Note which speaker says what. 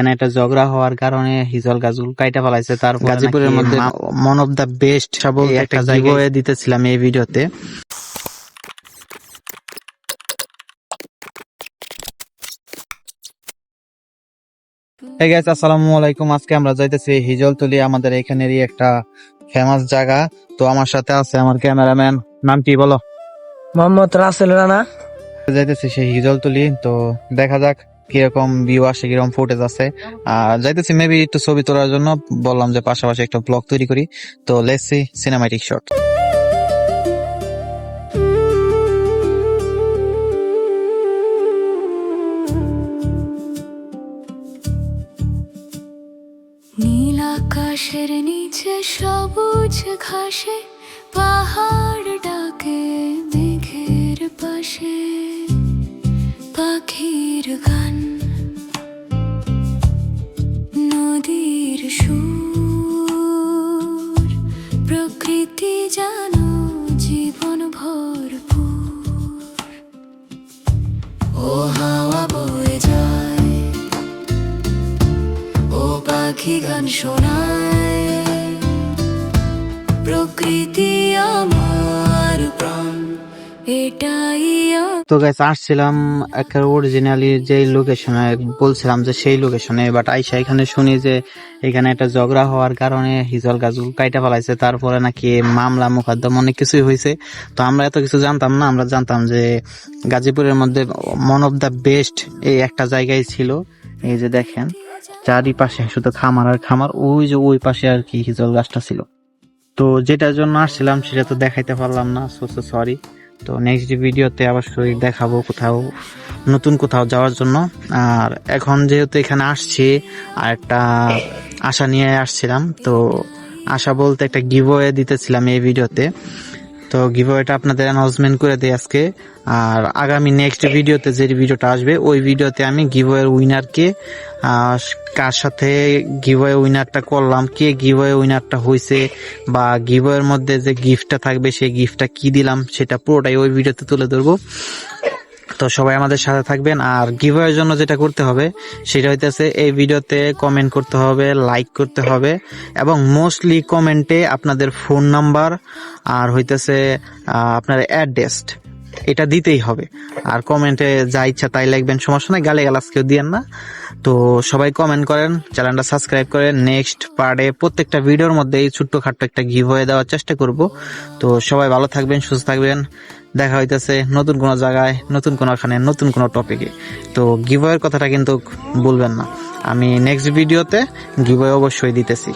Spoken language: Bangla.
Speaker 1: এখানে একটা ঝগড়া হওয়ার কারণে হিজল গাছগুলো কাইটা ফেলাইছে তারপর গাজীপুরের মধ্যে মন অফ দ্য বেস্ট একটা জায়গায় দিতেছিলাম এই ভিডিওতে। আসসালামু আলাইকুম। আজকে আমরা যাইতেছি হিজলতলি আমাদের এখানেরই একটা ফেমাস জায়গা। তো আমার সাথে আছে আমার ক্যামেরাম্যান। নাম কি বলো?
Speaker 2: মোহাম্মদ রাসেল রানা।
Speaker 1: যাইতেছি সেই হিজলতলি তো দেখা যাক। কীরকম ভিউ আসে, কীরকম ফুটেজ আছে যাইতেছি মেবি একটু ছবি তোলার জন্য, বললাম যে পাশাপাশি একটা ব্লগ তৈরি করি। তো লেটস সি সিনেমাটিক শট
Speaker 3: নীল আকাশের নিচে সবুজ ঘাসে, পাহাড় ডাকে মেঘের পাশে। পাখির প্রকৃতি জীবন ভরপুর। ও হাওয়া বয়ে যায় ও পাখি শোনায়। প্রকৃতি আমার প্রাণ।
Speaker 1: তো গাইস আসছিলাম একটা অরিজিনালি যে লোকেশনে বলছিলাম যে সেই লোকেশনে বাট আইসা এখানে শুনি যে এখানে একটা ঝগড়া হওয়ার কারণে হিজল গাছগুলো কাইটা ফেলাইছে, তারপরে নাকি মামলা, মোকদ্দম অনেক কিছুই হয়েছে তো আমরা এত কিছু জানতাম না, আমরা জানতাম যে গাজীপুরের মধ্যে মন অফ দ্য বেস্ট এই একটা জায়গায় ছিল। এই যে দেখেন, চারিপাশে শুধু খামার আর খামার, ওই যে ওই পাশে আর কি হিজল গাছটা ছিল। তো যেটার জন্য আসছিলাম, সেটা তো দেখাইতে পারলাম না সো সরি তো নেক্সট ভিডিওতে আবার শরীর দেখাবো কোথাও, নতুন কোথাও যাওয়ার জন্য। আর এখন যেহেতু এখানে আসছি আর একটা আশা নিয়ে আসছিলাম, তো আশা বলতে একটা গিভওয়ে দিতেছিলাম এই ভিডিওতে তো গিভওয়েটা আপনাদের অ্যানাউন্সমেন্ট করে দিই আজকে। আর আগামী নেক্সট ভিডিওতে যে ভিডিওটা আসবে, ওই ভিডিওতে আমি গিভওয়ের উইনারকে কার সাথে গিভওয়ে উইনারটা করলাম, কে গিভওয়ে উইনারটা হয়েছে বা গিভওয়ের মধ্যে যে গিফটটা থাকবে, সেই গিফটটা কি দিলাম, সেটা পুরোটাই ওই ভিডিওতে তুলে ধরবো। তো সবাই আমাদের সাথে থাকবেন। আর গিভওয়ের জন্য যেটা করতে হবে, সেটা হইতেছে এই ভিডিওতে কমেন্ট করতে হবে লাইক করতে হবে এবং মোস্টলি কমেন্টে আপনাদের ফোন নাম্বার আর হইতেছে আপনার অ্যাড্রেস এটা দিতেই হবে। আর কমেন্টে যা ইচ্ছা তাই লিখবেন, সমস্যা নাই গালে গালাজ কেউ দিয়েন না। তো সবাই কমেন্ট করেন চ্যানেলটা সাবস্ক্রাইব করেন। নেক্সট পার্টে প্রত্যেকটা ভিডিওর মধ্যে এই ছোট্ট খাট্ট একটা গিভ হয়ে দেওয়ার চেষ্টা করব। তো সবাই ভালো থাকবেন, সুস্থ থাকবেন। দেখা হইতেছে নতুন কোনো জায়গায়, নতুন কোনো ওখানে নতুন কোনো টপিকে তো গিভওয়ের কথাটা কিন্তু বলবেন না। আমি নেক্সট ভিডিওতে গিভওয়ে অবশ্যই দিতেছি।